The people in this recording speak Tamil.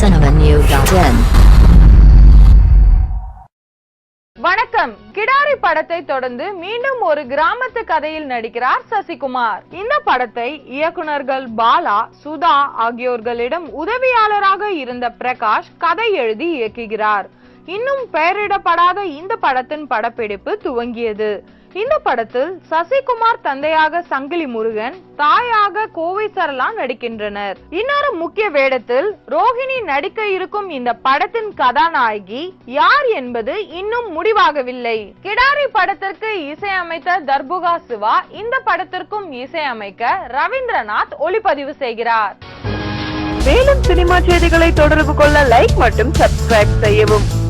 cinemanew.in வணக்கம். கிடாரி படத்தை தொடர்ந்து மீண்டும் ஒரு கிராமத்து கதையில் நடிக்கிறார் சசிகுமார். இந்த படத்தை இயக்குனர்கள் பாலா சுதா ஆகியோர்களிடம் உதவியாளராக இருந்த பிரகாஷ் கதை எழுதி இயக்குகிறார். இன்னும் பெயரிடப்படாத இந்த படத்தின் படப்பிடிப்பு துவங்கியது. இந்த படத்தில் சசிகுமார் தந்தையாக சங்கிலி முருகன் தாயாக கோவை சரளா நடிக்கின்றனர். இன்னொரு முக்கிய வேடத்தில் ரோஹிணி நடிக்க இருக்கும் இந்த படத்தின் கதாநாயகி யார் என்பது இன்னும் முடிவாகவில்லை. கிடாரி படத்திற்கு இசையமைத்த தர்புகா சிவா இந்த படத்திற்கும் இசையமைக்க ரவீந்திரநாத் ஒளிப்பதிவு செய்கிறார். மேலும் சினிமா செய்திகளை தொடர்பு கொள்ள லைக் மற்றும் சப்ஸ்கிரைப் செய்யவும்.